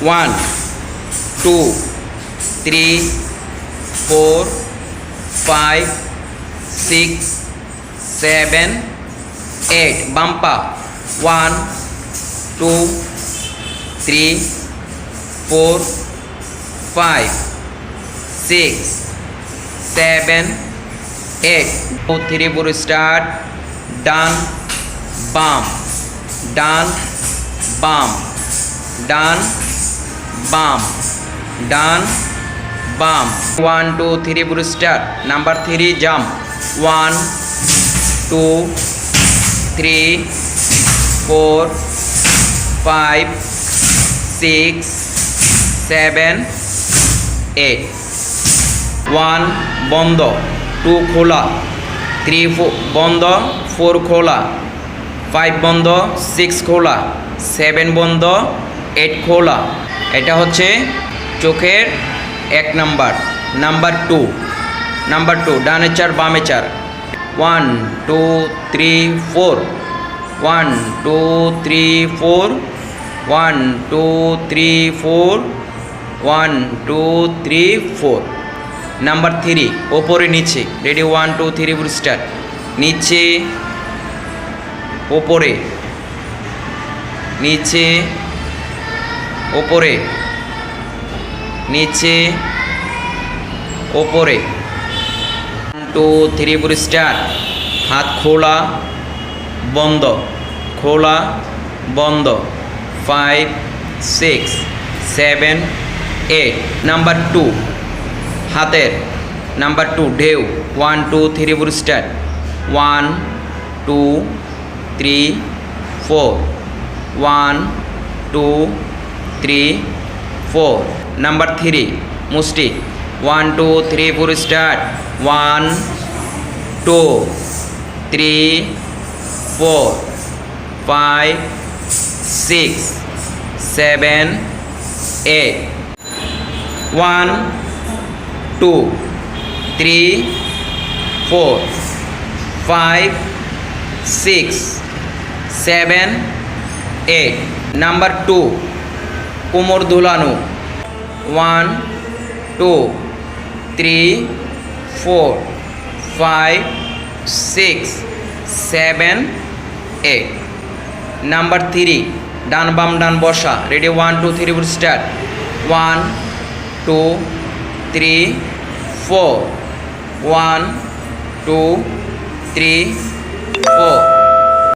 One two three four five six seven eight বাম্পা one two three four five six seven eight two three four start ডান বাম ডান বাম ডান বাম, ডান, বাম। One two three four start number three jump one two three four five six seven eight one বন্ধ। Two খোলা। Three বন্ধ। ফোর খোলা। ফাইভ বন্ধ। সিক্স খোলা। সেভেন বন্ধ। এইট খোলা। এটা হচ্ছে চোখের এক number. Number two. Number two ডানে চার, বামে চার। One, two, three, four. One, two, three, four. One, two, three, four. One, two, three, four. Number three, ওপরে নিচে। Ready, one, two, three four start নিচে, ওপরে। নিচে ওপরে, নিচে, ওপরে। টু থ্রি ফোর স্টার হাত খোলা, বন্ধ। খোলা, বন্ধ। Five six seven eight number two হাতের। নাম্বার টু ঢেউ। One two three four start one two three four one two three four number three মুষ্টি one two three four start one two three four five six seven eight one two three four five six seven eight number two কোমর দুলানো। One two three four five six seven eight number three ডান বাম, ডান বসা। Ready one two three four start one two three four one two three four